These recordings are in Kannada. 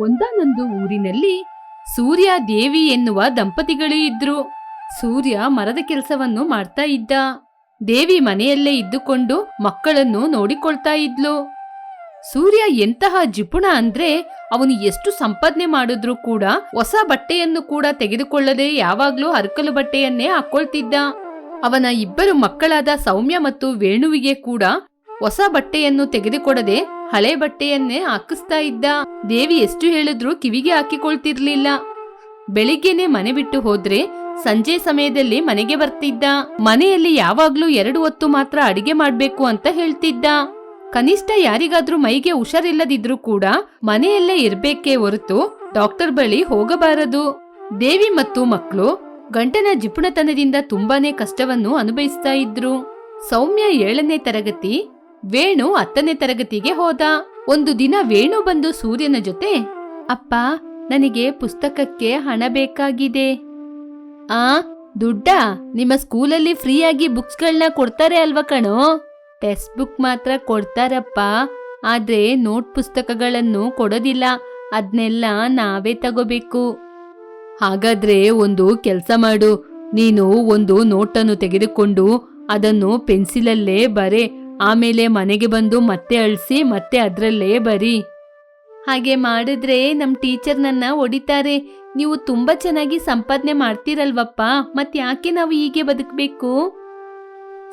ಒಂದಾನೊಂದು ಊರಿನಲ್ಲಿ ಸೂರ್ಯ ದೇವಿ ಎನ್ನುವ ದಂಪತಿಗಳು ಇದ್ರು. ಸೂರ್ಯ ಮರದ ಕೆಲಸವನ್ನು ಮಾಡ್ತಾ ಇದ್ದ. ದೇವಿ ಮನೆಯಲ್ಲೇ ಇದ್ದುಕೊಂಡು ಮಕ್ಕಳನ್ನು ನೋಡಿಕೊಳ್ತಾ ಇದ್ಲು. ಸೂರ್ಯ ಎಂತಹ ಜಿಪುಣ ಅಂದ್ರೆ ಅವನು ಎಷ್ಟು ಸಂಪಾದನೆ ಮಾಡಿದ್ರೂ ಕೂಡ ಹೊಸ ಬಟ್ಟೆಯನ್ನು ಕೂಡ ತೆಗೆದುಕೊಳ್ಳದೆ ಯಾವಾಗ್ಲೂ ಹರಕಲು ಬಟ್ಟೆಯನ್ನೇ ಹಾಕೊಳ್ತಿದ್ದ. ಅವನ ಇಬ್ಬರು ಮಕ್ಕಳಾದ ಸೌಮ್ಯ ಮತ್ತು ವೇಣುವಿಗೆ ಕೂಡ ಹೊಸ ಬಟ್ಟೆಯನ್ನು ತೆಗೆದುಕೊಡದೆ ಹಳೆ ಬಟ್ಟೆಯನ್ನೇ ಹಾಕಿಸ್ತಾ ಇದ್ದ. ದೇವಿ ಎಷ್ಟು ಹೇಳಿದ್ರೂ ಕಿವಿಗೆ ಹಾಕಿಕೊಳ್ತಿರ್ಲಿಲ್ಲ. ಬೆಳಿಗ್ಗೆನೆ ಮನೆ ಬಿಟ್ಟು ಹೋದ್ರೆ ಸಂಜೆ ಸಮಯದಲ್ಲಿ ಮನೆಗೆ ಬರ್ತಿದ್ದ. ಮನೆಯಲ್ಲಿ ಯಾವಾಗ್ಲೂ ಎರಡು ಹೊತ್ತು ಮಾತ್ರ ಅಡಿಗೆ ಮಾಡ್ಬೇಕು ಅಂತ ಹೇಳ್ತಿದ್ದ. ಕನಿಷ್ಠ ಯಾರಿಗಾದ್ರೂ ಮೈಗೆ ಹುಷಾರಿಲ್ಲದಿದ್ರೂ ಕೂಡ ಮನೆಯಲ್ಲೇ ಇರ್ಬೇಕೇ ಹೊರತು ಡಾಕ್ಟರ್ ಬಳಿ ಹೋಗಬಾರದು. ದೇವಿ ಮತ್ತು ಮಕ್ಕಳು ಗಂಟನ ಜಿಪುಣತನದಿಂದ ತುಂಬಾನೇ ಕಷ್ಟವನ್ನು ಅನುಭವಿಸ್ತಾ ಇದ್ರು. ಸೌಮ್ಯ ಏಳನೇ ತರಗತಿ ವೇಣು ಹತ್ತನೇ ತರಗತಿಗೆ ಹೋದ. ಒಂದು ದಿನ ವೇಣು ಬಂದು ಸೂರ್ಯನ ಜೊತೆ, ಅಪ್ಪ, ನನಗೆ ಪುಸ್ತಕಕ್ಕೆ ಹಣ ಬೇಕಾಗಿದೆ. ಆ, ದುಡ್ಡ? ನಿಮ್ಮ ಸ್ಕೂಲಲ್ಲಿ ಫ್ರೀಯಾಗಿ ಬುಕ್ಸ್ಗಳನ್ನ ಕೊಡ್ತಾರೆ ಅಲ್ವಾ ಕಣೋ? ಟೆಕ್ಸ್ಟ್ ಬುಕ್ ಮಾತ್ರ ಕೊಡ್ತಾರಪ್ಪ. ಆದ್ರೆ ನೋಟ್ ಪುಸ್ತಕಗಳನ್ನು ಕೊಡೋದಿಲ್ಲ. ಅದ್ನೆಲ್ಲ ನಾವೇ ತಗೋಬೇಕು. ಹಾಗಾದ್ರೆ ಒಂದು ಕೆಲಸ ಮಾಡು. ನೀನು ಒಂದು ನೋಟನ್ನು ತೆಗೆದುಕೊಂಡು ಅದನ್ನು ಪೆನ್ಸಿಲಲ್ಲೇ ಬರೆ. ಆಮೇಲೆ ಮನೆಗೆ ಬಂದು ಮತ್ತೆ ಅಳಿಸಿ, ಮತ್ತೆ ಅದರಲ್ಲೇ ಬರಿ. ಹಾಗೆ ಮಾಡಿದ್ರೆ ನಮ್ಮ ಟೀಚರ್ ನನ್ನ ಹೊಡಿತಾರೆ. ನೀವು ತುಂಬಾ ಚೆನ್ನಾಗಿ ಸಂಪಾದನೆ ಮಾಡ್ತೀರಲ್ವಪ್ಪ ಮತ್ ಯಾಕೆ ನಾವು ಹೀಗೆ ಬದುಕಬೇಕು?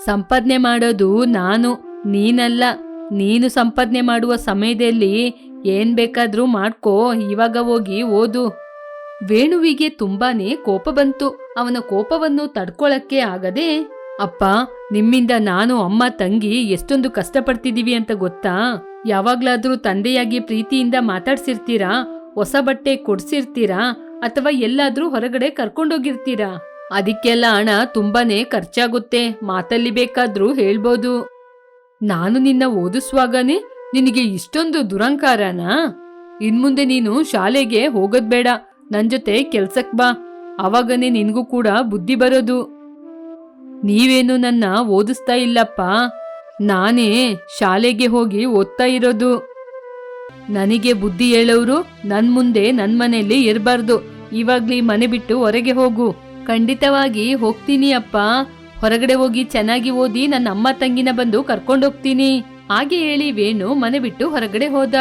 ಸಂಪಾದನೆ ಮಾಡೋದು ನಾನು, ನೀನಲ್ಲ. ನೀನು ಸಂಪಾದನೆ ಮಾಡುವ ಸಮಯದಲ್ಲಿ ಏನ್ ಬೇಕಾದ್ರೂ ಮಾಡ್ಕೋ, ಇವಾಗ ಹೋಗಿ ಓದು. ವೇಣುವಿಗೆ ತುಂಬಾನೇ ಕೋಪ ಬಂತು. ಅವನ ಕೋಪವನ್ನು ತಡ್ಕೊಳಕ್ಕೆ ಆಗದೆ, ಅಪ್ಪ ನಿಮ್ಮಿಂದ ನಾನು, ಅಮ್ಮ, ತಂಗಿ ಎಷ್ಟೊಂದು ಕಷ್ಟಪಡ್ತಿದ್ದೀವಿ ಅಂತ ಗೊತ್ತಾ? ಯಾವಾಗ್ಲಾದ್ರೂ ತಂದೆಯಾಗಿ ಪ್ರೀತಿಯಿಂದ ಮಾತಾಡ್ಸಿರ್ತೀರಾ? ಹೊಸ ಬಟ್ಟೆ ಕೊಡ್ಸಿರ್ತೀರಾ? ಅಥವಾ ಎಲ್ಲಾದ್ರೂ ಹೊರಗಡೆ ಕರ್ಕೊಂಡೋಗಿರ್ತೀರಾ? ಅದಕ್ಕೆಲ್ಲ ಹಣ ತುಂಬಾನೇ ಖರ್ಚಾಗುತ್ತೆ. ಮಾತಲ್ಲಿ ಬೇಕಾದ್ರೂ ಹೇಳ್ಬೋದು. ನಾನು ನಿನ್ನ ಓದಿಸುವಾಗನೇ ನಿನಗೆ ಇಷ್ಟೊಂದು ದುರಂಕಾರನಾ? ಇನ್ಮುಂದೆ ನೀನು ಶಾಲೆಗೆ ಹೋಗೋದ್ ಬೇಡ. ನನ್ ಜೊತೆ ಕೆಲ್ಸಕ್ ಬಾ. ಅವಾಗನೇ ನಿನ್ಗೂ ಕೂಡ ಬುದ್ಧಿ ಬರೋದು. ನೀವೇನು ನನ್ನ ಓದಿಸ್ತಾ ಇಲ್ಲಪ್ಪ? ನಾನೇ ಶಾಲೆಗೆ ಹೋಗಿ ಓದ್ತಾ ಇರೋದು. ನನಗೆ ಬುದ್ಧಿ ಹೇಳೋರು ನನ್ ಮುಂದೆ ನನ್ ಮನೆಯಲ್ಲಿ ಇರಬಾರ್ದು. ಇವಾಗ್ಲಿ ಮನೆ ಬಿಟ್ಟು ಹೊರಗೆ ಹೋಗು. ಖಂಡಿತವಾಗಿ ಹೋಗ್ತೀನಿ ಅಪ್ಪ. ಹೊರಗಡೆ ಹೋಗಿ ಚೆನ್ನಾಗಿ ಓದಿ ನನ್ನ ಅಮ್ಮ ತಂಗಿನ ಬಂದು ಕರ್ಕೊಂಡೋಗ್ತೀನಿ ಹಾಗೆ ಹೇಳಿ ವೇಣು ಮನೆ ಬಿಟ್ಟು ಹೊರಗಡೆ ಹೋದ.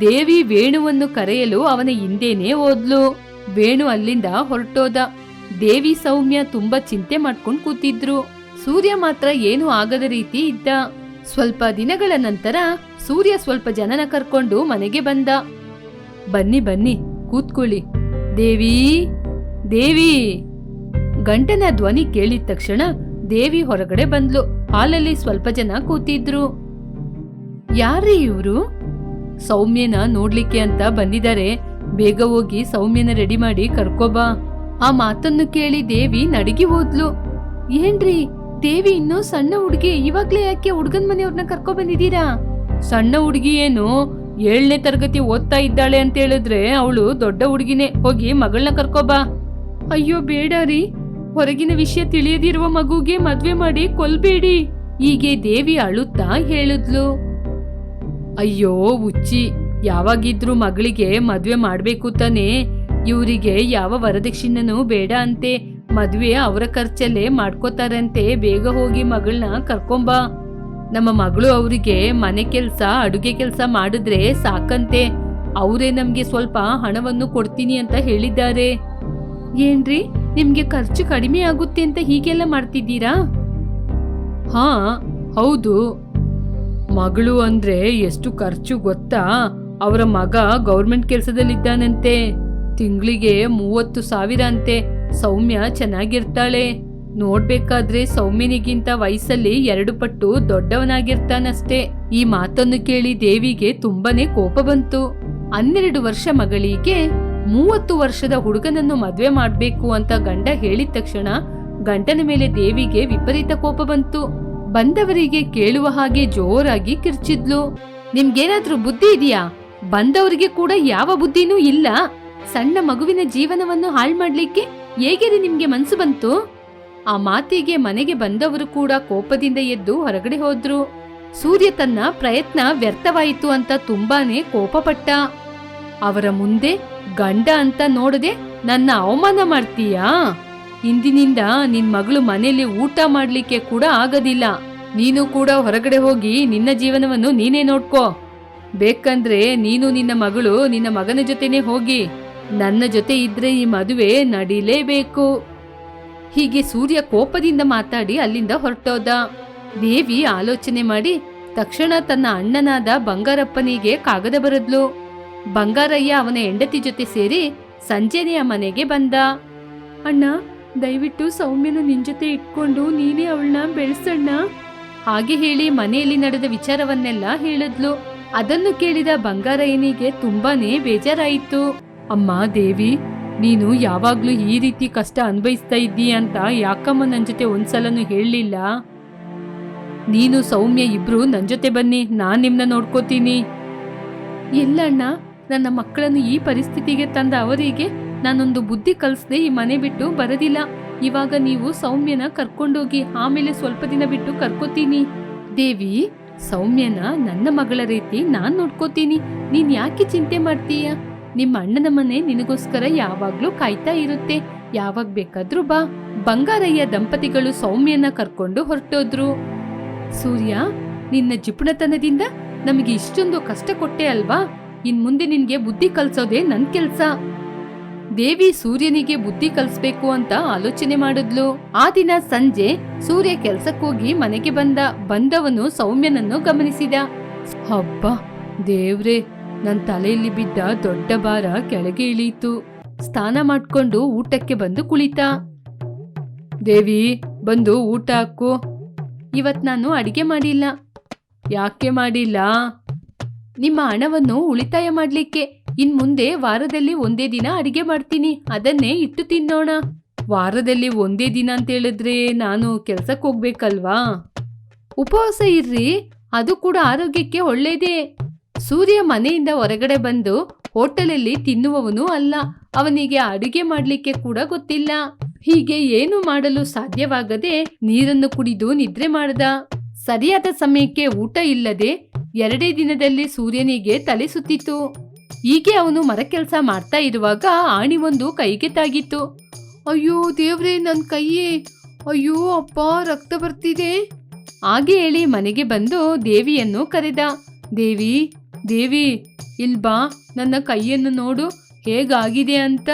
ದೇವಿ ವೇಣುವನ್ನು ಕರೆಯಲು ಅವನ ಹಿಂದೇನೆ ಹೋದ್ಲು. ವೇಣು ಅಲ್ಲಿಂದ ಹೊರಟೋದ. ದೇವಿ ಸೌಮ್ಯ ತುಂಬಾ ಚಿಂತೆ ಮಾಡ್ಕೊಂಡು ಕೂತಿದ್ರು. ಸೂರ್ಯ ಮಾತ್ರ ಏನು ಆಗದ ರೀತಿ ಇದ್ದ. ಸ್ವಲ್ಪ ದಿನಗಳ ನಂತರ ಸೂರ್ಯ ಸ್ವಲ್ಪ ಜನನ ಕರ್ಕೊಂಡು ಮನೆಗೆ ಬಂದ. ಬನ್ನಿ ಬನ್ನಿ, ಕೂತ್ಕೊಳ್ಳಿ. ದೇವಿ ದೇವಿ. ಗಂಟನ ಧ್ವನಿ ಕೇಳಿದ ತಕ್ಷಣ ದೇವಿ ಹೊರಗಡೆ ಬಂದ್ಲು. ಹಾಲಲ್ಲಿ ಸ್ವಲ್ಪ ಜನ ಕೂತಿದ್ರು. ಯಾರೀ ಇವ್ರು? ಸೌಮ್ಯನ ನೋಡ್ಲಿಕ್ಕೆ ಅಂತ ಬಂದಿದ್ದಾರೆ. ಬೇಗ ಹೋಗಿ ಸೌಮ್ಯನ ರೆಡಿ ಮಾಡಿ ಕರ್ಕೋಬಾ ಆ ಮಾತನ್ನು ಕೇಳಿ ದೇವಿ ನಡಗಿ ಹೋದ್ಲು. ಏನ್ರಿ, ದೇವಿ ಇನ್ನೂ ಸಣ್ಣ ಹುಡುಗಿ, ಇವಾಗ್ಲೇ ಯಾಕೆ ಹುಡುಗನ್ ಮನೆಯವ್ರನ್ನ ಕರ್ಕೊ ಬಂದಿದ್ದೀರಾ? ಸಣ್ಣ ಹುಡುಗಿ ಏನು ಏಳನೇ ತರಗತಿ ಓದ್ತಾ ಇದ್ದಾಳೆ ಅಂತ ಹೇಳಿದ್ರೆ ಅವಳು ದೊಡ್ಡ ಹುಡುಗಿನೇ, ಹೋಗಿ ಮಗಳನ್ನ ಕರ್ಕೋಬಾ ಅಯ್ಯೋ ಬೇಡ ರೀ, ಹೊರಗಿನ ವಿಷಯ ತಿಳಿಯದಿರುವ ಮಗುಗೆ ಮದ್ವೆ ಮಾಡಿ ಕೊಲ್ಬೇಡಿ, ಹೀಗೆ ದೇವಿ ಅಳುತ್ತಾ ಹೇಳಿದ್ಲು. ಅಯ್ಯೋ ಉಚ್ಚಿ ಯಾವಾಗಿದ್ರೂ ಮಗಳಿಗೆ ಮದ್ವೆ ಮಾಡ್ಬೇಕು ತಾನೇ? ಇವರಿಗೆ ಯಾವ ವರದಕ್ಷಿಣೆನೂ ಬೇಡ ಅಂತೆ. ಮದುವೆ ಅವರ ಖರ್ಚಲ್ಲೇ ಮಾಡ್ಕೋತಾರಂತೆ. ಬೇಗ ಹೋಗಿ ಮಗಳನ್ನ ಕರ್ಕೊಂಬಾ. ನಮ್ಮ ಮಗಳು ಅವರಿಗೆ ಮನೆ ಕೆಲಸ, ಅಡುಗೆ ಕೆಲಸ ಮಾಡಿದ್ರೆ ಸಾಕಂತೆ. ಅವರೇ ನಮ್ಗೆ ಸ್ವಲ್ಪ ಹಣವನ್ನು ಕೊಡ್ತೀನಿ ಅಂತ ಹೇಳಿದ್ದಾರೆ. ಏನ್ರಿ? ನಿಮ್ಗೆ ಖರ್ಚು ಕಡಿಮೆ ಆಗುತ್ತೆ ಅಂತ ಹೀಗೆಲ್ಲ ಮಾಡ್ತಿದ್ದೀರಾ? ಹಾ, ಹೌದು. ಮಗಳು ಅಂದ್ರೆ ಎಷ್ಟು ಖರ್ಚು ಗೊತ್ತಾ? ಅವರ ಮಗ ಗೌರ್ಮೆಂಟ್ ಕೆಲಸದಲ್ಲಿದ್ದಾನಂತೆ. ತಿಂಗಳಿಗೆ ಮೂವತ್ತು ಸಾವಿರ ಅಂತೆ ಸೌಮ್ಯ ಚೆನ್ನಾಗಿರ್ತಾಳೆ. ನೋಡ್ಬೇಕಾದ್ರೆ ಸೌಮ್ಯನಿಗಿಂತ ವಯಸ್ಸಲ್ಲಿ ಎರಡು ಪಟ್ಟು ದೊಡ್ಡವನಾಗಿರ್ತಾನಷ್ಟೇ. ಈ ಮಾತನ್ನು ಕೇಳಿ ದೇವಿಗೆ ತುಂಬಾನೇ ಕೋಪ ಬಂತು. ಹನ್ನೆರಡು ವರ್ಷ ಮಗಳಿಗೆ ಮೂವತ್ತು ವರ್ಷದ ಹುಡುಗನನ್ನು ಮದ್ವೆ ಮಾಡ್ಬೇಕು ಅಂತ ಗಂಡ ಹೇಳಿದ ತಕ್ಷಣ ಗಂಡನ ಮೇಲೆ ದೇವಿಗೆ ವಿಪರೀತ ಕೋಪ ಬಂತು. ಬಂದವರಿಗೆ ಕೇಳುವ ಹಾಗೆ ಜೋರಾಗಿ ಕಿರ್ಚಿದ್ಲು. ನಿಮ್ಗೇನಾದ್ರೂ ಬುದ್ಧಿ ಇದೆಯಾ? ಬಂದವರಿಗೆ ಕೂಡ ಯಾವ ಬುದ್ಧಿನೂ ಇಲ್ಲ. ಸಣ್ಣ ಮಗುವಿನ ಜೀವನವನ್ನು ಹಾಳು ಮಾಡಲಿಕ್ಕೆ ಹೇಗಿದೆ ನಿಮ್ಗೆ ಮನ್ಸು ಬಂತು? ಆ ಮಾತಿಗೆ ಮನೆಗೆ ಬಂದವರು ಕೂಡ ಕೋಪದಿಂದ ಎದ್ದು ಹೊರಗಡೆ ಹೋದ್ರು. ಸೂರ್ಯ ತನ್ನ ಪ್ರಯತ್ನ ವ್ಯರ್ಥವಾಯಿತು ಅಂತ ತುಂಬಾನೇ ಕೋಪಪಟ್ಟ. ಅವರ ಮುಂದೆ ಗಂಡ ಅಂತ ನೋಡದೆ ನನ್ನ ಅವಮಾನ ಮಾಡ್ತೀಯಾ? ಇಂದಿನಿಂದ ನಿನ್ ಮಗಳು ಮನೆಯಲ್ಲಿ ಊಟ ಮಾಡ್ಲಿಕ್ಕೆ ಕೂಡ ಆಗೋದಿಲ್ಲ. ನೀನು ಕೂಡ ಹೊರಗಡೆ ಹೋಗಿ ನಿನ್ನ ಜೀವನವನ್ನು ನೀನೇ ನೋಡ್ಕೋ. ಬೇಕಂದ್ರೆ ನೀನು ನಿನ್ನ ಮಗಳು ನಿನ್ನ ಮಗನ ಜೊತೆನೆ ಹೋಗಿ. ನನ್ನ ಜೊತೆ ಇದ್ರೆ ಈ ಮದುವೆ ನಡೀಲೇಬೇಕು. ಹೀಗೆ ಸೂರ್ಯ ಕೋಪದಿಂದ ಮಾತಾಡಿ ಅಲ್ಲಿಂದ ಹೊರಟೋದ. ದೇವಿ ಆಲೋಚನೆ ಮಾಡಿ ತಕ್ಷಣ ತನ್ನ ಅಣ್ಣನಾದ ಬಂಗಾರಪ್ಪನಿಗೆ ಕಾಗದ ಬರದ್ಲು. ಬಂಗಾರಯ್ಯ ಅವನ ಹೆಂಡತಿ ಜೊತೆ ಸೇರಿ ಸಂಜೆನೆಯ ಮನೆಗೆ ಬಂದ. ಅಣ್ಣ, ದಯವಿಟ್ಟು ಸೌಮ್ಯನ ನಿನ್ ಜೊತೆ ಇಟ್ಕೊಂಡು ನೀನೇ ಅವಳನ್ನ ಬೆಳೆಸಣ್ಣ. ಹಾಗೆ ಹೇಳಿ ಮನೆಯಲ್ಲಿ ನಡೆದ ವಿಚಾರವನ್ನೆಲ್ಲ ಹೇಳಿದ್ಲು. ಅದನ್ನು ಕೇಳಿದ ಬಂಗಾರಯ್ಯನಿಗೆ ತುಂಬಾನೇ ಬೇಜಾರಾಯಿತು. ಅಮ್ಮ ದೇವಿ, ನೀನು ಯಾವಾಗಲೂ ಈ ರೀತಿ ಕಷ್ಟ ಅನ್ಭವಿಸ್ತಾ ಇದ್ದೀಯ ಅಂತ ಯಾಕಮ್ಮ ನನ್ನ ಜೊತೆ ಒಂದ್ಸಲನೂ ಹೇಳಲಿಲ್ಲ? ನೀನು ಸೌಮ್ಯ ಇಬ್ರು ನನ್ನ ಜೊತೆ ಬನ್ನಿ, ನಾನು ನಿಮ್ಮನ್ನ ನೋಡ್ಕೋತೀನಿ. ಅಣ್ಣ, ನನ್ನ ಮಕ್ಕಳನ್ನು ಈ ಪರಿಸ್ಥಿತಿಗೆ ತಂದ ಅವರಿಗೆ ನಾನೊಂದು ಬುದ್ಧಿ ಕಲಿಸ್ದೆ ಈ ಮನೆ ಬಿಟ್ಟು ಬರೋದಿಲ್ಲ. ಇವಾಗ ನೀವು ಸೌಮ್ಯನ ಕರ್ಕೊಂಡೋಗಿ ಆಮೇಲೆ ಸ್ವಲ್ಪ ದಿನ ಬಿಟ್ಟು ಕರ್ಕೋತೀನಿ. ದೇವಿ, ಸೌಮ್ಯನ ನನ್ನ ಮಗಳ ರೀತಿ ನಾನು ನೋಡ್ಕೋತೀನಿ. ನೀನ್ ಯಾಕೆ ಚಿಂತೆ ಮಾಡ್ತೀಯ? ನಿಮ್ಮ ಅಣ್ಣನ ಮನೆ ನಿನಗೋಸ್ಕರ ಯಾವಾಗ್ಲೂ ಕಾಯ್ತಾ ಇರುತ್ತೆ. ಯಾವಾಗ ಬೇಕಾದ್ರೂ ಬಾ. ಬಂಗಾರಯ್ಯ ದಂಪತಿಗಳು ಸೌಮ್ಯನ ಕರ್ಕೊಂಡು ಹೊರಟೋದ್ರು. ಸೂರ್ಯ, ನಿನ್ನ ಜಿಪುಣತನದಿಂದ ನಮಗೆ ಇಷ್ಟೊಂದು ಕಷ್ಟ ಕೊಟ್ಟೆ ಅಲ್ವಾ? ಇನ್ ಮುಂದೆ ನಿನ್ಗೆ ಬುದ್ಧಿ ಕಲ್ಸೋದೇ ನನ್ ಕೆಲ್ಸ. ದೇವಿ ಸೂರ್ಯನಿಗೆ ಬುದ್ಧಿ ಕಲಿಸ್ಬೇಕು ಅಂತ ಆಲೋಚನೆ ಮಾಡಿದ್ಲು. ಆ ದಿನ ಸಂಜೆ ಸೂರ್ಯ ಕೆಲ್ಸಕ್ಕೋಗಿ ಮನೆಗೆ ಬಂದ. ಬಂದವನು ಸೌಮ್ಯನನ್ನು ಗಮನಿಸಿದ. ಹಬ್ಬ ದೇವ್ರೆ! ನನ್ ತಲೆಯಲ್ಲಿ ಬಿದ್ದ ದೊಡ್ಡ ಭಾರ ಕೆಳಗೆ ಇಳಿಯಿತು. ಸ್ನಾನ ಮಾಡ್ಕೊಂಡು ಊಟಕ್ಕೆ ಬಂದು ಕುಳಿತ. ದೇವಿ, ಬಂದು ಊಟ ಹಾಕು. ಇವತ್ ನಾನು ಅಡಿಗೆ ಮಾಡಿಲ್ಲ. ಯಾಕೆ ಮಾಡಿಲ್ಲ? ನಿಮ್ಮ ಹಣವನ್ನು ಉಳಿತಾಯ ಮಾಡಲಿಕ್ಕೆ. ಇನ್ ಮುಂದೆ ವಾರದಲ್ಲಿ ಒಂದೇ ದಿನ ಅಡಿಗೆ ಮಾಡ್ತೀನಿ. ಅದನ್ನೇ ಇಟ್ಟು ತಿನ್ನೋಣ. ವಾರದಲ್ಲಿ ಒಂದೇ ದಿನ ಅಂತ ಹೇಳಿದ್ರೆ ನಾನು ಕೆಲ್ಸಕ್ಕೆ ಹೋಗ್ಬೇಕಲ್ವಾ? ಉಪವಾಸ ಇರ್ರಿ. ಅದು ಕೂಡ ಆರೋಗ್ಯಕ್ಕೆ ಒಳ್ಳೇದೇ. ಸೂರ್ಯ ಮನೆಯಿಂದ ಹೊರಗಡೆ ಬಂದು ಹೋಟೆಲಲ್ಲಿ ತಿನ್ನುವವನು ಅಲ್ಲ. ಅವನಿಗೆ ಅಡುಗೆ ಮಾಡಲಿಕ್ಕೆ ಕೂಡ ಗೊತ್ತಿಲ್ಲ. ಹೀಗೆ ಏನು ಮಾಡಲು ಸಾಧ್ಯವಾಗದೆ ನೀರನ್ನು ಕುಡಿದು ನಿದ್ರೆ ಮಾಡ್ದ. ಸರಿಯಾದ ಸಮಯಕ್ಕೆ ಊಟ ಇಲ್ಲದೆ ಎರಡೇ ದಿನದಲ್ಲಿ ಸೂರ್ಯನಿಗೆ ತಲೆ ಸುತ್ತಿತು. ಹೀಗೆ ಅವನು ಮರ ಕೆಲಸ ಮಾಡ್ತಾ ಇರುವಾಗ ಆಣಿ ಒಂದು ಕೈಗೆ ತಾಗಿತ್ತು. ಅಯ್ಯೋ ದೇವ್ರೇ ನನ್ನ ಕೈಯೇ. ಅಯ್ಯೋ ಅಪ್ಪ ರಕ್ತ ಬರ್ತಿದೆ. ಹಾಗೆ ಹೇಳಿ ಮನೆಗೆ ಬಂದು ದೇವಿಯನ್ನು ಕರೆದ. ದೇವಿ ದೇವಿ, ಇಲ್ ಬಾ, ನನ್ನ ಕೈಯನ್ನು ನೋಡು, ಹೇಗಾಗಿದೆ ಅಂತ.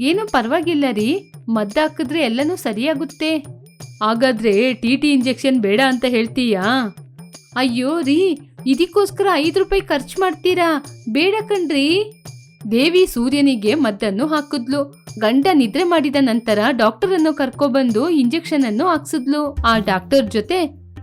ಏನು ಪರವಾಗಿಲ್ಲ ರೀ ಮದ್ದಾಕಿದ್ರೆ ಎಲ್ಲನೂ ಸರಿಯಾಗುತ್ತೆ. ಹಾಗಾದ್ರೆ ಟಿ ಟಿ ಇಂಜೆಕ್ಷನ್ ಬೇಡ ಅಂತ ಹೇಳ್ತೀಯಾ? ಅಯ್ಯೋ ರೀ, ಇದಕ್ಕೋಸ್ಕರ ಐದು ರೂಪಾಯಿ ಖರ್ಚು ಮಾಡ್ತೀರಾ? ಬೇಡ ಕಣ್ರಿ. ದೇವಿ ಸೂರ್ಯನಿಗೆ ಮದ್ದನ್ನು ಹಾಕಿದ್ಲು. ಗಂಡ ನಿದ್ರೆ ಮಾಡಿದ ನಂತರ ಡಾಕ್ಟರ್ ಅನ್ನು ಕರ್ಕೊಬಂದು ಇಂಜೆಕ್ಷನ್ ಅನ್ನು ಹಾಕ್ಸಿದ್ಲು. ಆ ಡಾಕ್ಟರ್ ಜೊತೆ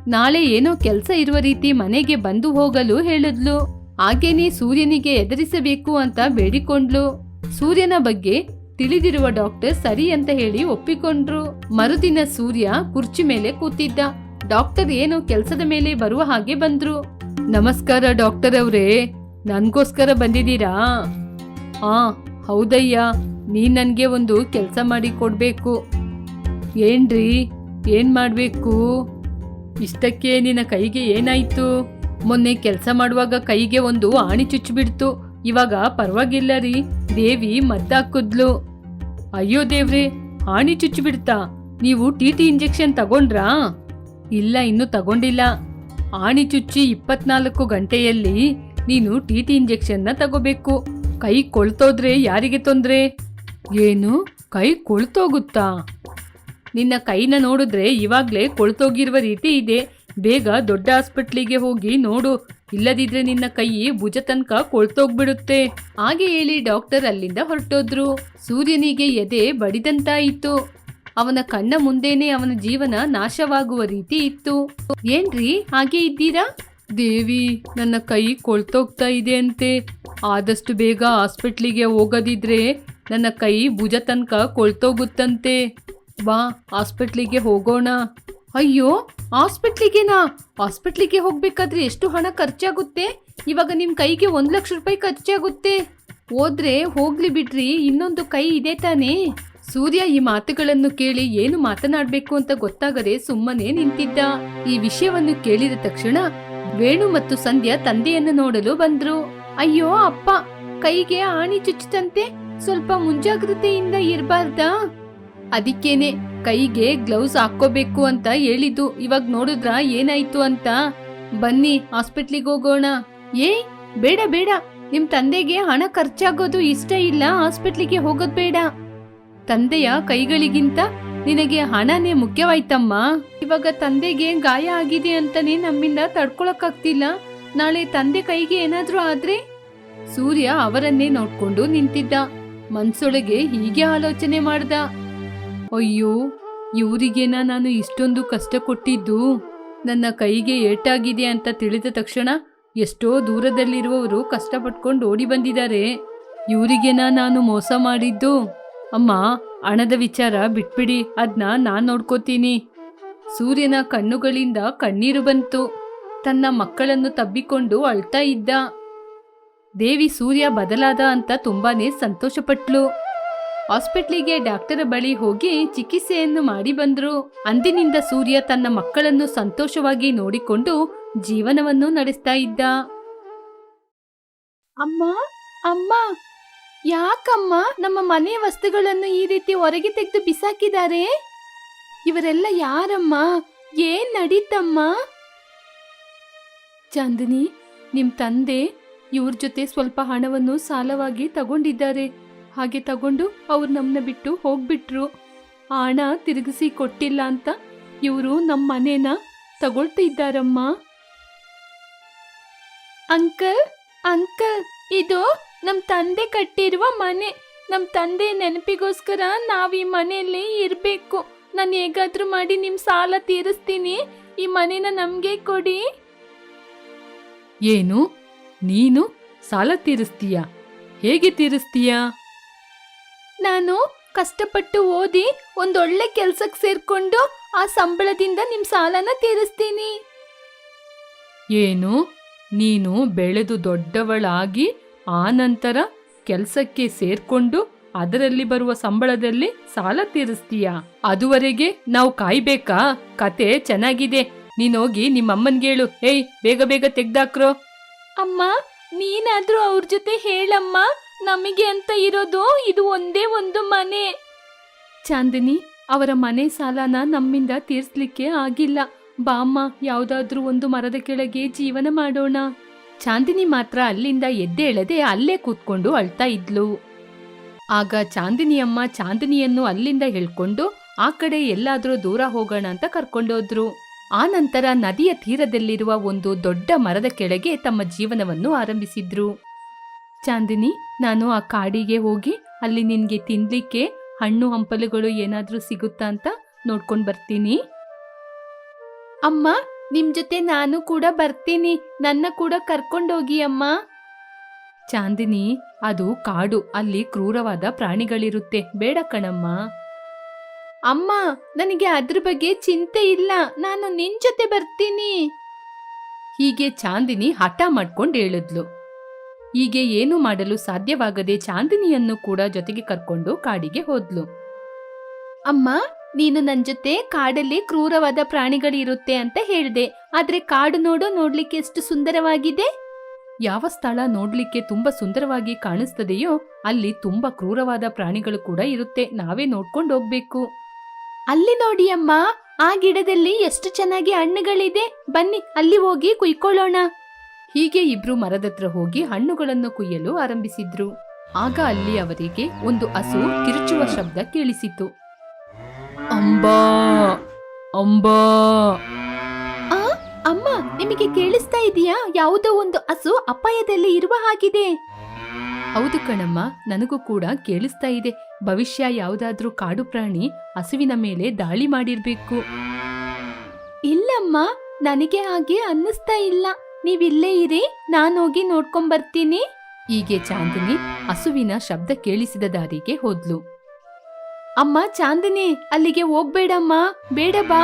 ನಾಳೆ ಏನೋ ಕೆಲಸ ಇರುವ ರೀತಿ ಮನೆಗೆ ಬಂದು ಹೋಗಲು ಹೇಳಿದ್ಲು. ಹಾಗೇನೇ ಸೂರ್ಯನಿಗೆ ಎದುರಿಸಬೇಕು ಅಂತ ಬೇಡಿಕೊಂಡ್ಲು. ಸೂರ್ಯನ ಬಗ್ಗೆ ತಿಳಿದಿರುವ ಡಾಕ್ಟರ್ ಸರಿ ಅಂತ ಹೇಳಿ ಒಪ್ಪಿಕೊಂಡ್ರು. ಮರುದಿನ ಸೂರ್ಯ ಕುರ್ಚಿ ಮೇಲೆ ಕೂತಿದ್ದ. ಡಾಕ್ಟರ್ ಏನೋ ಕೆಲಸದ ಮೇಲೆ ಬರುವ ಹಾಗೆ ಬಂದ್ರು. ನಮಸ್ಕಾರ ಡಾಕ್ಟರ್ ಅವರೇ, ನನ್ಗೋಸ್ಕರ ಬಂದಿದ್ದೀರಾ? ಆ, ಹೌದಯ್ಯ ನೀ ನನ್ಗೆ ಒಂದು ಕೆಲಸ ಮಾಡಿ ಕೊಡ್ಬೇಕು. ಏನ್ರಿ, ಏನ್ ಮಾಡ್ಬೇಕು? ಇಷ್ಟಕ್ಕೆ ನಿನ್ನ ಕೈಗೆ ಏನಾಯ್ತು? ಮೊನ್ನೆ ಕೆಲಸ ಮಾಡುವಾಗ ಕೈಗೆ ಒಂದು ಆಣಿ ಚುಚ್ಚಿಬಿಡ್ತು. ಇವಾಗ ಪರವಾಗಿಲ್ಲ ರೀ. ದೇವಿ ಮದ್ದಾಕಿದ್ಲು ಅಯ್ಯೋ ದೇವ್ರಿ, ಆಣಿ ಚುಚ್ಚಿಬಿಡ್ತಾ? ನೀವು ಟಿ ಟಿ ಇಂಜೆಕ್ಷನ್ ತಗೊಂಡ್ರಾ? ಇಲ್ಲ, ಇನ್ನೂ ತಗೊಂಡಿಲ್ಲ. ಆಣಿ ಚುಚ್ಚಿ ಇಪ್ಪತ್ನಾಲ್ಕು ಗಂಟೆಯಲ್ಲಿ ನೀನು ಟಿ ಟಿ ಇಂಜೆಕ್ಷನ್ನ ತಗೋಬೇಕು. ಕೈ ಕೊಳ್ತೋದ್ರೆ ಯಾರಿಗೆ ತೊಂದ್ರೆ? ಏನು? ಕೈ ಕೊಳ್ತೋಗುತ್ತಾ? ನಿನ್ನ ಕೈನ ನೋಡಿದ್ರೆ ಇವಾಗ್ಲೇ ಕೊಳ್ತೋಗಿರುವ ರೀತಿ ಇದೆ. ಬೇಗ ದೊಡ್ಡ ಹಾಸ್ಪಿಟ್ಲಿಗೆ ಹೋಗಿ ನೋಡು. ಇಲ್ಲದಿದ್ರೆ ನಿನ್ನ ಕೈ ಭುಜ ತನಕ ಕೊಳ್ತೋಗ್ಬಿಡುತ್ತೆ. ಹಾಗೆ ಹೇಳಿ ಡಾಕ್ಟರ್ ಅಲ್ಲಿಂದ ಹೊರಟೋದ್ರು. ಸೂರ್ಯನಿಗೆ ಎದೆ ಬಡಿದಂತಾಯಿತು. ಅವನ ಕಣ್ಣ ಮುಂದೇನೆ ಅವನ ಜೀವನ ನಾಶವಾಗುವ ರೀತಿ ಇತ್ತು. ಏನ್ರಿ, ಹಾಗೆ ಇದ್ದೀರಾ? ದೇವಿ, ನನ್ನ ಕೈ ಕೊಳ್ತೋಗ್ತಾ ಇದೆ ಅಂತೆ ಆದಷ್ಟು ಬೇಗ ಹಾಸ್ಪಿಟ್ಲಿಗೆ ಹೋಗದಿದ್ರೆ ನನ್ನ ಕೈ ಭುಜ ತನಕ ಕೊಳ್ತೋಗುತ್ತಂತೆ. ಬಾ, ಹಾಸ್ಪಿಟ್ಲಿಗೆ ಹೋಗೋಣ. ಅಯ್ಯೋ, ಹಾಸ್ಪಿಟ್ಲಿಗೆನಾ? ಹಾಸ್ಪಿಟ್ಲಿಗೆ ಹೋಗ್ಬೇಕಾದ್ರೆ ಎಷ್ಟು ಹಣ ಖರ್ಚಾಗುತ್ತೆ? ಇವಾಗ ನಿಮ್ ಕೈಗೆ ಒಂದ್ ಲಕ್ಷ ರೂಪಾಯಿ ಖರ್ಚಾಗುತ್ತೆ. ಹೋದ್ರೆ ಹೋಗ್ಲಿ ಬಿಡ್ರಿ, ಇನ್ನೊಂದು ಕೈ ಇದೆ ತಾನೇ. ಸೂರ್ಯ ಈ ಮಾತುಗಳನ್ನು ಕೇಳಿ ಏನು ಮಾತನಾಡಬೇಕು ಅಂತ ಗೊತ್ತಾಗದೆ ಸುಮ್ಮನೆ ನಿಂತಿದ್ದ. ಈ ವಿಷಯವನ್ನು ಕೇಳಿದ ತಕ್ಷಣ ವೇಣು ಮತ್ತು ಸಂಧ್ಯಾ ತಂದೆಯನ್ನು ನೋಡಲು ಬಂದ್ರು. ಅಯ್ಯೋ, ಅಪ್ಪ, ಕೈಗೆ ಆಣಿ ಚುಚ್ಚುತ್ತಂತೆ. ಸ್ವಲ್ಪ ಮುಂಜಾಗ್ರತೆಯಿಂದ ಇರಬಾರ್ದಾ? ಅದಕ್ಕೇನೆ ಕೈಗೆ ಗ್ಲೌಸ್ ಹಾಕೋಬೇಕು ಅಂತ ಹೇಳಿದ್ದು. ಇವಾಗ ನೋಡಿದ್ರ ಏನಾಯ್ತು ಅಂತ? ಬನ್ನಿ ಹಾಸ್ಪಿಟ್ಲಿಗೆ ಹೋಗೋಣ. ಏ, ಬೇಡ ಬೇಡ. ನಿಮ್ ತಂದೆಗೆ ಹಣ ಖರ್ಚಾಗೋದು ಇಷ್ಟ ಇಲ್ಲ. ಹಾಸ್ಪಿಟ್ಲಿಗೆ ಹೋಗೋದ್ ಬೇಡ. ತಂದೆಯ ಕೈಗಳಿಗಿಂತ ನಿನಗೆ ಹಣನೇ ಮುಖ್ಯವಾಯ್ತಮ್ಮ. ಇವಾಗ ತಂದೆಗೆ ಗಾಯ ಆಗಿದೆ ಅಂತಾನೆ ನಮ್ಮಿಂದ ತಡ್ಕೊಳಕ್ಕಾಗ್ತಿಲ್ಲ. ನಾಳೆ ತಂದೆ ಕೈಗೆ ಏನಾದ್ರೂ ಆದ್ರೆ? ಸೂರ್ಯ ಅವರನ್ನೇ ನೋಡ್ಕೊಂಡು ನಿಂತಿದ್ದ. ಮನ್ಸೊಳಗೆ ಹೀಗೆ ಆಲೋಚನೆ ಮಾಡ್ದ. ಅಯ್ಯೋ, ಇವರಿಗೇನ ನಾನು ಇಷ್ಟೊಂದು ಕಷ್ಟ ಕೊಟ್ಟಿದ್ದು ನನ್ನ ಕೈಗೆ ಏಟಾಗಿದೆ ಅಂತ ತಿಳಿದ ತಕ್ಷಣ ಎಷ್ಟೋ ದೂರದಲ್ಲಿರುವವರು ಕಷ್ಟಪಟ್ಕೊಂಡು ಓಡಿ ಬಂದಿದ್ದಾರೆ. ಇವರಿಗೇನ ನಾನು ಮೋಸ ಮಾಡಿದ್ದು? ಅಮ್ಮ, ಹಣದ ವಿಚಾರ ಬಿಟ್ಬಿಡಿ ಅದನ್ನ ನಾನು ನೋಡ್ಕೋತೀನಿ. ಸೂರ್ಯನ ಕಣ್ಣುಗಳಿಂದ ಕಣ್ಣೀರು ಬಂತು. ತನ್ನ ಮಕ್ಕಳನ್ನು ತಬ್ಬಿಕೊಂಡು ಅಳ್ತಾ ಇದ್ದ. ದೇವಿ ಸೂರ್ಯ ಬದಲಾದ ಅಂತ ತುಂಬಾನೇ ಸಂತೋಷಪಟ್ಲು. ಹಾಸ್ಪಿಟ್ಲಿಗೆ ಡಾಕ್ಟರ್ ಬಳಿ ಹೋಗಿ ಚಿಕಿತ್ಸೆಯನ್ನು ಮಾಡಿ ಬಂದ್ರು. ಅಂದಿನಿಂದ ಸೂರ್ಯ ತನ್ನ ಮಕ್ಕಳನ್ನು ಸಂತೋಷವಾಗಿ ನೋಡಿಕೊಂಡು ಜೀವನವನ್ನು ನಡೆಸ್ತಾ ಇದ್ದ. ಅಮ್ಮ ಅಮ್ಮ, ಯಾಕಮ್ಮ ನಮ್ಮ ಮನೆ ವಸ್ತುಗಳನ್ನು ಈ ರೀತಿ ಹೊರಗೆ ತೆಗೆದು ಬಿಸಾಕಿದ್ದಾರೆ? ಇವರೆಲ್ಲ ಯಾರಮ್ಮ? ಏನ್ ನಡೀತಮ್ಮ? ಚಾಂದಿನಿ, ನಿಮ್ ತಂದೆ ಇವ್ರ ಜೊತೆ ಸ್ವಲ್ಪ ಹಣವನ್ನು ಸಾಲವಾಗಿ ತಗೊಂಡಿದ್ದಾರೆ. ಹಾಗೆ ತಗೊಂಡು ಅವ್ರು ನಮ್ಮನ್ನ ಬಿಟ್ಟು ಹೋಗ್ಬಿಟ್ರು. ಆ ಹಣ ತಿರುಗಿಸಿ ಕೊಟ್ಟಿಲ್ಲ ಅಂತ ಇವರು ನಮ್ಮ ಮನೇನ ತಗೊಳ್ತಾ ಇದ್ದಾರಮ್ಮ. ಅಂಕಲ್ ಅಂಕಲ್, ಇದು ನಮ್ಮ ತಂದೆ ಕಟ್ಟಿರುವ ಮನೆ. ನಮ್ಮ ತಂದೆ ನೆನಪಿಗೋಸ್ಕರ ನಾವು ಈ ಮನೆಯಲ್ಲಿ ಇರಬೇಕು. ನಾನು ಹೇಗಾದ್ರೂ ಮಾಡಿ ನಿಮ್ಮ ಸಾಲ ತೀರಿಸ್ತೀನಿ. ಈ ಮನೇನ ನಮಗೆ ಕೊಡಿ. ಏನು? ನೀನು ಸಾಲ ತೀರಿಸ್ತೀಯಾ? ಹೇಗೆ ತೀರಿಸ್ತೀಯಾ? ನಾನು ಕಷ್ಟಪಟ್ಟು ಓದಿ ಒಂದೊಳ್ಳೆ ಕೆಲ್ಸಕ್ಕೆ ಸೇರ್ಕೊಂಡು ಆ ಸಂಬಳದಿಂದ ನಿಮ್ ಸಾಲನ ತೀರಿಸ್ತೀನಿ. ಏನು? ನೀನು ಬೆಳೆದು ದೊಡ್ಡವಳಾಗಿ ಆ ನಂತರ ಕೆಲಸಕ್ಕೆ ಸೇರ್ಕೊಂಡು ಅದರಲ್ಲಿ ಬರುವ ಸಂಬಳದಲ್ಲಿ ಸಾಲ ತೀರಿಸ್ತೀಯ? ಅದುವರೆಗೆ ನಾವು ಕಾಯ್ಬೇಕಾ? ಕತೆ ಚೆನ್ನಾಗಿದೆ. ನೀನೋಗಿ ನಿಮ್ಮಮ್ಮನ್ಗೇಳು ಏಯ್ ಬೇಗ ಬೇಗ ತೆಗ್ದಾಕ್ರೋ. ಅಮ್ಮ ನೀನಾದ್ರೂ ಅವ್ರ ಜೊತೆ ಹೇಳಮ್ಮ. ನಮಗೆ ಅಂತ ಇರೋದು ಇದು ಒಂದೇ ಒಂದು ಮನೆ. ಚಾಂದಿನಿ, ಅವರ ಮನೆ ಸಾಲನ ನಮ್ಮಿಂದ ತೀರ್ಸ್ಲಿಕ್ಕೆ ಆಗಿಲ್ಲ. ಬಾಮ್ಮ ಯಾವುದಾದ್ರೂ ಒಂದು ಮರದ ಕೆಳಗೆ ಜೀವನ ಮಾಡೋಣ. ಚಾಂದಿನಿ ಮಾತ್ರ ಅಲ್ಲಿಂದ ಎದ್ದೇಳದೆ ಅಲ್ಲೇ ಕೂತ್ಕೊಂಡು ಅಳ್ತಾ ಇದ್ಲು. ಆಗ ಚಾಂದಿನಿಯಮ್ಮ ಚಾಂದಿನಿಯನ್ನು ಅಲ್ಲಿಂದ ಹೇಳ್ಕೊಂಡು ಆ ಕಡೆ ಎಲ್ಲಾದರೂ ದೂರ ಹೋಗೋಣ ಅಂತ ಕರ್ಕೊಂಡೋದ್ರು. ಆ ನಂತರ ನದಿಯ ತೀರದಲ್ಲಿರುವ ಒಂದು ದೊಡ್ಡ ಮರದ ಕೆಳಗೆ ತಮ್ಮ ಜೀವನವನ್ನು ಆರಂಭಿಸಿದ್ರು. ಚಾಂದಿನಿ ನಾನು ಆ ಕಾಡಿಗೆ ಹೋಗಿ ಅಲ್ಲಿ ನಿನ್ಗೆ ತಿನ್ಲಿಕ್ಕೆ ಹಣ್ಣು ಹಂಪಲುಗಳು ಏನಾದರೂ ಸಿಗುತ್ತಾ ಅಂತ ನೋಡ್ಕೊಂಡ್ ಬರ್ತೀನಿ. ಅಮ್ಮ ನಿಮ್ ಜೊತೆ ನಾನು ಕೂಡ ಬರ್ತೀನಿ. ನನ್ನ ಕೂಡ ಕರ್ಕೊಂಡೋಗಿ ಅಮ್ಮ. ಚಾಂದಿನಿ ಅದು ಕಾಡು ಅಲ್ಲಿ ಕ್ರೂರವಾದ ಪ್ರಾಣಿಗಳಿರುತ್ತೆ. ಬೇಡ ಕಣಮ್ಮ. ಅಮ್ಮ ನನಗೆ ಅದ್ರ ಬಗ್ಗೆ ಚಿಂತೆ ಇಲ್ಲ. ನಾನು ನಿನ್ ಜೊತೆ ಬರ್ತೀನಿ. ಹೀಗೆ ಚಾಂದಿನಿ ಹಠ ಮಾಡ್ಕೊಂಡು ಹೇಳಿದ್ಲು. ಹೀಗೆ ಏನು ಮಾಡಲು ಸಾಧ್ಯವಾಗದೆ ಚಾಂದಿನಿಯನ್ನು ಕೂಡ ಜೊತೆಗೆ ಕರ್ಕೊಂಡು ಕಾಡಿಗೆ ಹೋದ್ಲು. ಅಮ್ಮ ನೀನು ನನ್ ಜೊತೆ ಕಾಡಲ್ಲಿ ಕ್ರೂರವಾದ ಪ್ರಾಣಿಗಳಿರುತ್ತೆ ಅಂತ ಹೇಳ್ದೆ. ಆದ್ರೆ ಕಾಡು ನೋಡು ನೋಡ್ಲಿಕ್ಕೆ ಎಷ್ಟು ಸುಂದರವಾಗಿದೆ? ಯಾವ ಸ್ಥಳ ನೋಡ್ಲಿಕ್ಕೆ ತುಂಬಾ ಸುಂದರವಾಗಿ ಕಾಣಿಸ್ತದೆಯೋ ಅಲ್ಲಿ ತುಂಬಾ ಕ್ರೂರವಾದ ಪ್ರಾಣಿಗಳು ಕೂಡ ಇರುತ್ತೆ. ನಾವೇ ನೋಡ್ಕೊಂಡು ಹೋಗ್ಬೇಕು. ಅಲ್ಲಿ ನೋಡಿ ಅಮ್ಮ ಆ ಗಿಡದಲ್ಲಿ ಎಷ್ಟು ಚೆನ್ನಾಗಿ ಹಣ್ಣುಗಳಿದೆ. ಬನ್ನಿ ಅಲ್ಲಿ ಹೋಗಿ ಕುಯ್ಕೊಳ್ಳೋಣ. ಹೀಗೆ ಇಬ್ರು ಮರದತ್ರ ಹೋಗಿ ಹಣ್ಣುಗಳನ್ನು ಕುಯ್ಯಲು ಆರಂಭಿಸಿದ್ರು. ಆಗ ಅಲ್ಲಿ ಅವರಿಗೆ ಒಂದು ಹಸು ಕಿರುಚುವ ಶಬ್ದ ಕೇಳಿಸಿತು. ಅಂಬಾ ಅಂಬಾ. ಆ ಅಮ್ಮ ನಿಮಗೆ ಕೇಳಿಸ್ತಾ ಇದೆಯಾ? ಯಾವುದೋ ಒಂದು ಹಸು ಅಪಾಯದಲ್ಲಿ ಇರುವ ಹಾಗಿದೆ. ಹೌದು ಕಣಮ್ಮ ನನಗೂ ಕೂಡ ಕೇಳಿಸ್ತಾ ಇದೆ. ಭವಿಷ್ಯ ಯಾವುದಾದ್ರೂ ಕಾಡು ಪ್ರಾಣಿ ಹಸುವಿನ ಮೇಲೆ ದಾಳಿ ಮಾಡಿರ್ಬೇಕು. ಇಲ್ಲಮ್ಮ ನನಗೆ ಹಾಗೆ ಅನ್ನಿಸ್ತಾ ಇಲ್ಲ. ನೀವಿಲ್ಲೇ ಇರಿ ನಾನೋಗಿ ನೋಡ್ಕೊಂಬರ್ತೀನಿ. ಹೀಗೆ ಚಾಂದಿನಿ ಹಸುವಿನ ಶಬ್ದ ಕೇಳಿಸಿದ ದಾರಿಗೆ ಹೋದ್ಲು. ಅಮ್ಮ, ಚಾಂದಿನಿ, ಅಲ್ಲಿಗೆ ಹೋಗ್ಬೇಡಮ್ಮ, ಬೇಡ ಬಾ.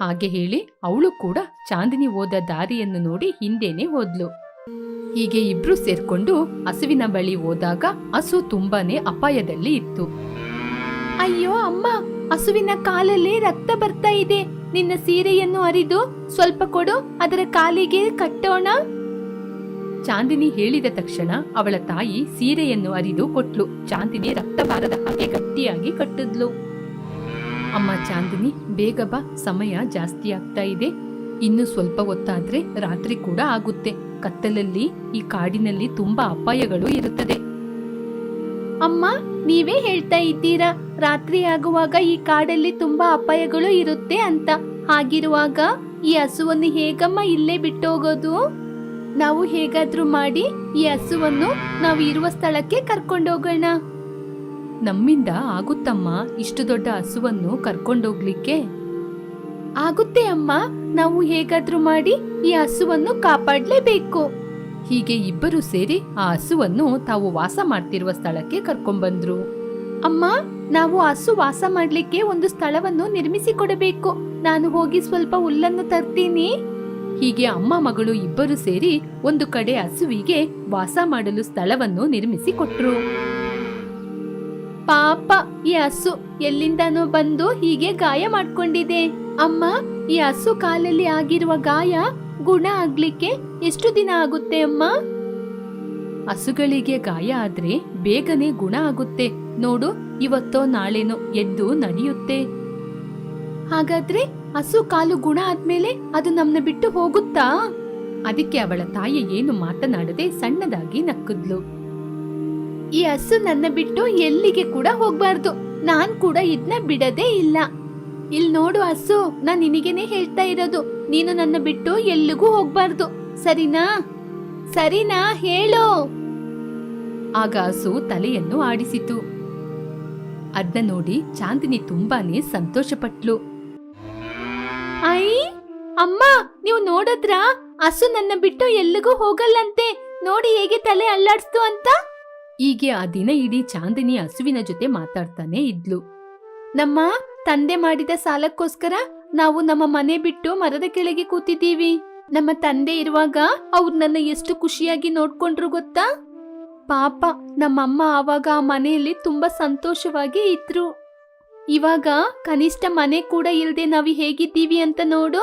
ಹಾಗೆ ಹೇಳಿ ಅವಳು ಕೂಡ ಚಾಂದಿನಿ ಹೋದ ದಾರಿಯನ್ನು ನೋಡಿ ಹಿಂದೆನೆ ಹೋದ್ಲು. ಹೀಗೆ ಇಬ್ರು ಸೇರ್ಕೊಂಡು ಹಸುವಿನ ಬಳಿ ಹೋದಾಗ ಹಸು ತುಂಬಾನೇ ಅಪಾಯದಲ್ಲಿ ಇತ್ತು. ಅಯ್ಯೋ ಅಮ್ಮ, ಹಸುವಿನ ಕಾಲಲ್ಲಿ ರಕ್ತ ಬರ್ತಾ ಇದೆ. ನಿನ್ನ ಸೀರೆಯನ್ನು ಅರಿದು ಸ್ವಲ್ಪ ಕೊಡು, ಅದರ ಕಾಲಿಗೆ ಕಟ್ಟೋಣ. ಚಾಂದಿನಿ ಹೇಳಿದ ತಕ್ಷಣ ಅವಳ ತಾಯಿ ಸೀರೆಯನ್ನು ಅರಿದು ಕೊಟ್ಲು. ಚಾಂದಿನಿ ರಕ್ತ ಬಾರದ ಹಾಗೆ ಗಟ್ಟಿಯಾಗಿ ಕಟ್ಟಿದ್ಲು. ಅಮ್ಮ ಚಾಂದಿನಿ, ಬೇಗ ಬಾ, ಸಮಯ ಜಾಸ್ತಿ ಆಗ್ತಾ ಇದೆ. ಇನ್ನು ಸ್ವಲ್ಪ ಹೊತ್ತಾದ್ರೆ ರಾತ್ರಿ ಕೂಡ ಆಗುತ್ತೆ. ಕತ್ತಲಲ್ಲಿ, ಈ ಕಾಡಿನಲ್ಲಿ ತುಂಬಾ ಅಪಾಯಗಳು ಇರುತ್ತದೆ. ಅಮ್ಮ ನೀವೇ ಹೇಳ್ತಾ ಇದ್ದೀರಾ? ರಾತ್ರಿ ಆಗುವಾಗ ಈ ಕಾಡಲ್ಲಿ ತುಂಬಾ ಅಪಾಯಗಳು ಇರುತ್ತೆ ಅಂತ. ಹಾಗಿರುವಾಗ ಈ ಹಸುವನ್ನು ಹೇಗಮ್ಮ ಇಲ್ಲೇ ಬಿಟ್ಟೋಗೋದು? ನಾವು ಹೇಗಾದ್ರೂ ಮಾಡಿ ಈ ಹಸುವನ್ನು ನಾವು ಇರುವ ಸ್ಥಳಕ್ಕೆ ಕರ್ಕೊಂಡೋಗೋಣ. ನಮ್ಮಿಂದ ಆಗುತ್ತಮ್ಮ ಇಷ್ಟು ದೊಡ್ಡ ಹಸುವನ್ನು ಕರ್ಕೊಂಡೋಗ್ಲಿಕ್ಕೆ? ಆಗುತ್ತೆ ಅಮ್ಮ ನಾವು ಹೇಗಾದ್ರೂ ಮಾಡಿ ಈ ಹಸುವನ್ನು ಕಾಪಾಡ್ಲೇಬೇಕು. ಹೀಗೆ ಇಬ್ಬರು ಸೇರಿ ಆ ಹಸುವನ್ನು ತಾವು ವಾಸ ಮಾಡ್ತಿರುವ ಸ್ಥಳಕ್ಕೆ ಕರ್ಕೊಂಡ್ಬಂದ್ರು ಅಮ್ಮ, ನಾವು ಹಸು ವಾಸ ಮಾಡ್ಲಿಕ್ಕೆ ಒಂದು ಸ್ಥಳವನ್ನು ನಿರ್ಮಿಸಿ ಕೊಡಬೇಕು ನಾನು ಹೋಗಿ ಸ್ವಲ್ಪ ಹುಲ್ಲನ್ನು ತರ್ತೀನಿ. ಹೀಗೆ ಅಮ್ಮ ಮಗಳು ಇಬ್ಬರು ಸೇರಿ ಒಂದು ಕಡೆ ಹಸುವಿಗೆ ವಾಸ ಮಾಡಲು ಸ್ಥಳವನ್ನು ನಿರ್ಮಿಸಿ ಕೊಟ್ರು ಪಾಪ, ಈ ಹಸು ಎಲ್ಲಿಂದನೋ ಬಂದು ಹೀಗೆ ಗಾಯ ಮಾಡ್ಕೊಂಡಿದೆ. ಅಮ್ಮ, ಈ ಹಸು ಕಾಲಲ್ಲಿ ಆಗಿರುವ ಗಾಯ ಗುಣ ಆಗ್ಲಿಕ್ಕೆ ಎಷ್ಟು ದಿನ ಆಗುತ್ತೆ ಅಮ್ಮ? ಹಸುಗಳಿಗೆ ಗಾಯ ಆದ್ರೆ ಬೇಗನೆ ಗುಣ ಆಗುತ್ತೆ. ನೋಡು ಇವತ್ತೋ ನಾಳೆನೋ ಎದ್ದು ನಡೆಯುತ್ತೆ. ಹಾಗಾದ್ರೆ ಹಸು ಕಾಲು ಗುಣ ಆದ್ಮೇಲೆ ಅದು ನಮ್ನ ಬಿಟ್ಟು ಹೋಗುತ್ತಾ? ಅದಕ್ಕೆ ಅವಳ ತಾಯಿ ಏನು ಮಾತನಾಡದೆ ಸಣ್ಣದಾಗಿ ನಕ್ಕದ್ಲು. ಈ ಹಸು ನನ್ನ ಬಿಟ್ಟು ಎಲ್ಲಿಗೆ ಕೂಡ ಹೋಗ್ಬಾರ್ದು. ನಾನ್ ಕೂಡ ಇದನ್ನ ಬಿಡದೇ ಇಲ್ಲ. ಇಲ್ ನೋಡು ಹಸು ನಾನ್ ನಿನಗೇನೆ ಹೇಳ್ತಾ ಇರೋದು. ನೀನು ನನ್ನ ಬಿಟ್ಟು ಎಲ್ಲಿಗೂ ಹೋಗ್ಬಾರ್ದು. ಸರಿನಾ? ಸರಿನಾ? ಹೇಳು. ಆಗ ಹಸು ತಲೆಯನ್ನು ಆಡಿಸಿತು. ಅದನ್ನ ನೋಡಿ ಚಾಂದಿನಿ ತುಂಬಾನೇ ಸಂತೋಷಪಟ್ಲು. ಐ ಅಮ್ಮ, ನೀವು ನೋಡದ್ರ? ಹಸು ನನ್ನ ಬಿಟ್ಟು ಎಲ್ಲಿಗೂ ಹೋಗಲ್ಲಂತೆ. ನೋಡಿ ಹೇಗೆ ತಲೆ ಅಲ್ಲಾಡ್ಸ್ತು ಅಂತ. ಹೀಗೆ ಆ ದಿನ ಇಡೀ ಚಾಂದಿನಿ ಹಸುವಿನ ಜೊತೆ ಮಾತಾಡ್ತಾನೆ ಇದ್ಲು. ನಮ್ಮ ತಂದೆ ಮಾಡಿದ ಸಾಲಕ್ಕೋಸ್ಕರ ನಾವು ನಮ್ಮ ಮನೆ ಬಿಟ್ಟು ಮರದ ಕೆಳಗೆ ಕೂತಿದ್ದೀವಿ. ನಮ್ಮ ತಂದೆ ಇರುವಾಗ ಅವ್ರು ನನ್ನ ಎಷ್ಟು ಖುಷಿಯಾಗಿ ನೋಡ್ಕೊಂಡ್ರು ಗೊತ್ತಾ? ಪಾಪ, ನಮ್ಮಮ್ಮ ಆವಾಗ ಆ ಮನೆಯಲ್ಲಿ ತುಂಬಾ ಸಂತೋಷವಾಗಿ ಇದ್ರು. ಇವಾಗ ಕನಿಷ್ಠ ಮನೆ ಕೂಡ ಇಲ್ಲದೆ ನಾವು ಹೇಗಿದ್ದೀವಿ ಅಂತ ನೋಡು.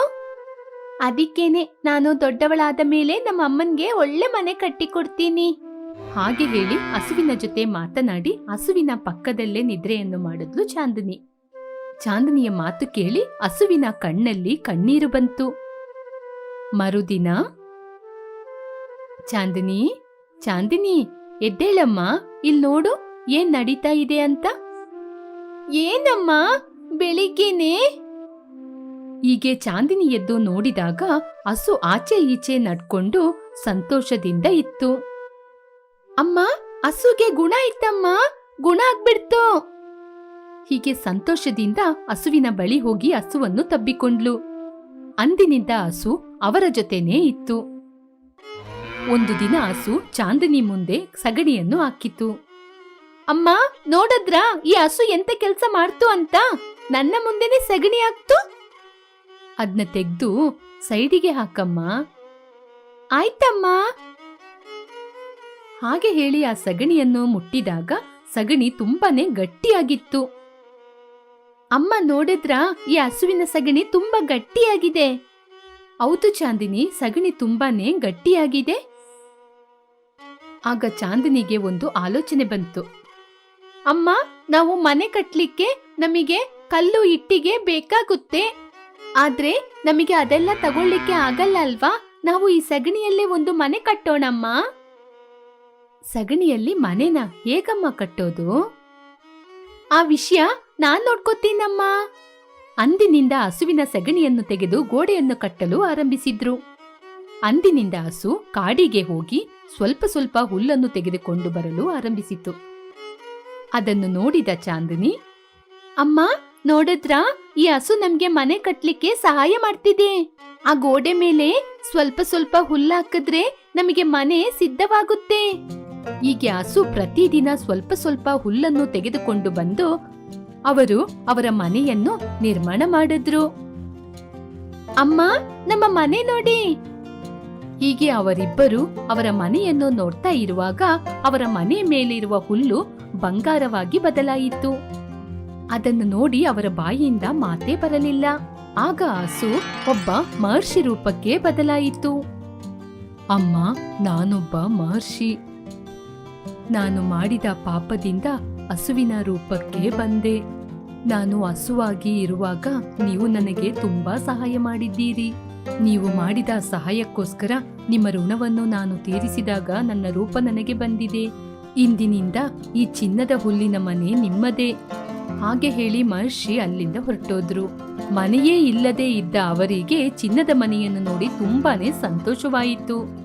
ಅದಕ್ಕೇನೆ ನಾನು ದೊಡ್ಡವಳಾದ ಮೇಲೆ ನಮ್ಮ ಅಮ್ಮನ್ಗೆ ಒಳ್ಳೆ ಮನೆ ಕಟ್ಟಿಕೊಡ್ತೀನಿ. ಹಾಗೆ ಹೇಳಿ ಹಸುವಿನ ಜೊತೆ ಮಾತನಾಡಿ ಹಸುವಿನ ಪಕ್ಕದಲ್ಲೇ ನಿದ್ರೆಯನ್ನು ಮಾಡಿದ್ಲು ಚಾಂದಿನಿ. ಚಾಂದಿನಿಯ ಮಾತು ಕೇಳಿ ಹಸುವಿನ ಕಣ್ಣಲ್ಲಿ ಕಣ್ಣೀರು ಬಂತು. ಮರುದಿನ, ಚಾಂದಿನಿ ಚಾಂದಿನಿ, ಎದ್ದೇಳಮ್ಮ ಇಲ್ಲಿ ನೋಡು, ಏನ್ ನಡೀತಾ ಇದೆ ಅಂತ? ಏನಮ್ಮ, ಬೆಳಿಗ್ಗೆನೆ? ಹೀಗೆ ಚಾಂದಿನಿ ಎದ್ದು ನೋಡಿದಾಗ ಹಸು ಆಚೆ ಈಚೆ ನಡ್ಕೊಂಡು ಸಂತೋಷದಿಂದ ಇತ್ತು. ಅಮ್ಮ, ಹಸುಗೆ ಗುಣ ಇತ್ತಮ್ಮ, ಗುಣ ಆಗ್ಬಿಡ್ತು. ಹೀಗೆ ಸಂತೋಷದಿಂದ ಹಸುವಿನ ಬಳಿ ಹೋಗಿ ಹಸುವನ್ನು ತಬ್ಬಿಕೊಂಡ್ಲು. ಅಂದಿನಿಂದ ಹಸು ಅವರ ಜೊತೆನೇ ಇತ್ತು. ಒಂದು ದಿನ ಹಸು ಚಾಂದಿನಿ ಮುಂದೆ ಸಗಣಿಯನ್ನು ಹಾಕಿತು. ಅಮ್ಮ, ನೋಡದ್ರ, ಈ ಹಸು ಎಂತ ಕೆಲಸ ಮಾಡ್ತು ಅಂತ? ನನ್ನ ಮುಂದೆನೆ ಸಗಣಿ ಹಾಕ್ತು? ಅದ್ನ ತೆಗ್ದು ಸೈಡಿಗೆ ಹಾಕಮ್ಮ. ಆಯ್ತಮ್ಮ. ಹಾಗೆ ಹೇಳಿ ಆ ಸಗಣಿಯನ್ನು ಮುಟ್ಟಿದಾಗ ಸಗಣಿ ತುಂಬಾನೇ ಗಟ್ಟಿಯಾಗಿತ್ತು. ಅಮ್ಮ ನೋಡಿದ್ರ ಈ ಹಸುವಿನ ಸಗಣಿ ತುಂಬಾ ಗಟ್ಟಿಯಾಗಿದೆ? ಹೌದು ಚಾಂದಿನಿ, ಸಗಣಿ ತುಂಬಾನೇ ಗಟ್ಟಿಯಾಗಿದೆ. ಆಗ ಚಾಂದಿನಿಗೆ ಒಂದು ಆಲೋಚನೆ ಬಂತು. ಅಮ್ಮ, ನಾವು ಮನೆ ಕಟ್ಲಿಕ್ಕೆ ನಮಗೆ ಕಲ್ಲು ಇಟ್ಟಿಗೆ ಬೇಕಾಗುತ್ತೆ. ಆದ್ರೆ ನಮಗೆ ಅದೆಲ್ಲ ತಗೊಳ್ಳಿಕ್ಕೆ ಆಗಲ್ಲ ಅಲ್ವಾ? ನಾವು ಈ ಸಗಣಿಯಲ್ಲೇ ಒಂದು ಮನೆ ಕಟ್ಟೋಣಮ್ಮ. ಸಗಣಿಯಲ್ಲಿ ಮನೆನ? ಹೇಗಮ್ಮ ಕಟ್ಟೋದು? ಆ ವಿಷಯ ನಾನ್ ನೋಡ್ಕೋತೀನಮ್ಮ. ಅಂದಿನಿಂದ ಹಸುವಿನ ಸಗಣಿಯನ್ನು ತೆಗೆದು ಗೋಡೆಯನ್ನು ಕಟ್ಟಲು ಆರಂಭಿಸಿದ್ರು. ಅಂದಿನಿಂದ ಹಸು ಕಾಡಿಗೆ ಹೋಗಿ ಸ್ವಲ್ಪ ಸ್ವಲ್ಪ ಹುಲ್ಲನ್ನು ತೆಗೆದುಕೊಂಡು ಬರಲು ಆರಂಭಿಸಿತು ಅದನ್ನು ನೋಡಿದ ಚಾಂದಿನಿ, ಅಮ್ಮ, ನೋಡದ್ರ? ಈ ಹಸು ನಮ್ಗೆ ಮನೆ ಕಟ್ಲಿಕ್ಕೆ ಸಹಾಯ ಮಾಡ್ತಿದೆ. ಆ ಗೋಡೆ ಮೇಲೆ ಸ್ವಲ್ಪ ಸ್ವಲ್ಪ ಹುಲ್ಲಾಕಿದ್ರೆ ನಮಗೆ ಮನೆ ಸಿದ್ಧವಾಗುತ್ತೆ. ಹೀಗೆ ಹಸು ಪ್ರತಿದಿನ ಸ್ವಲ್ಪ ಸ್ವಲ್ಪ ಹುಲ್ಲನ್ನು ತೆಗೆದುಕೊಂಡು ಬಂದು ಅವರು ಅವರ ಮನೆಯನ್ನು ನಿರ್ಮಾಣ ಮಾಡಿದ್ರು. ಅಮ್ಮ, ನಮ್ಮ ಮನೆ ನೋಡಿ. ಹೀಗೆ ಅವರಿಬ್ಬರು ಅವರ ಮನೆಯನ್ನು ನೋಡ್ತಾ ಇರುವಾಗ ಅವರ ಮನೆ ಮೇಲಿರುವ ಹುಲ್ಲು ಬಂಗಾರವಾಗಿ ಬದಲಾಯಿತು. ಅದನ್ನು ನೋಡಿ ಅವರ ಬಾಯಿಯಿಂದ ಮಾತೇ ಬರಲಿಲ್ಲ. ಆಗ ಹಸು ಒಬ್ಬ ಮಹರ್ಷಿ ರೂಪಕ್ಕೆ ಬದಲಾಯಿತು. ಅಮ್ಮ, ನಾನೊಬ್ಬ ಮಹರ್ಷಿ. ನಾನು ಮಾಡಿದ ಪಾಪದಿಂದ ಹಸುವಿನ ರೂಪಕ್ಕೆ ಬಂದೆ. ನಾನು ಹಸುವಾಗಿ ಇರುವಾಗ ನೀವು ನನಗೆ ತುಂಬಾ ಸಹಾಯ ಮಾಡಿದ್ದೀರಿ. ನೀವು ಮಾಡಿದ ಸಹಾಯಕ್ಕೋಸ್ಕರ ನಿಮ್ಮ ಋಣವನ್ನು ನಾನು ತೀರಿಸಿದಾಗ ನನ್ನ ರೂಪ ನನಗೆ ಬಂದಿದೆ. ಇಂದಿನಿಂದ ಈ ಚಿನ್ನದ ಹುಲ್ಲಿನ ಮನೆ ನಿಮ್ಮದೇ. ಹಾಗೆ ಹೇಳಿ ಮಹರ್ಷಿ ಅಲ್ಲಿಂದ ಹೊರಟೋದ್ರು. ಮನೆಯೇ ಇಲ್ಲದೆ ಇದ್ದ ಅವರಿಗೆ ಚಿನ್ನದ ಮನೆಯನ್ನು ನೋಡಿ ತುಂಬಾನೇ ಸಂತೋಷವಾಯಿತು.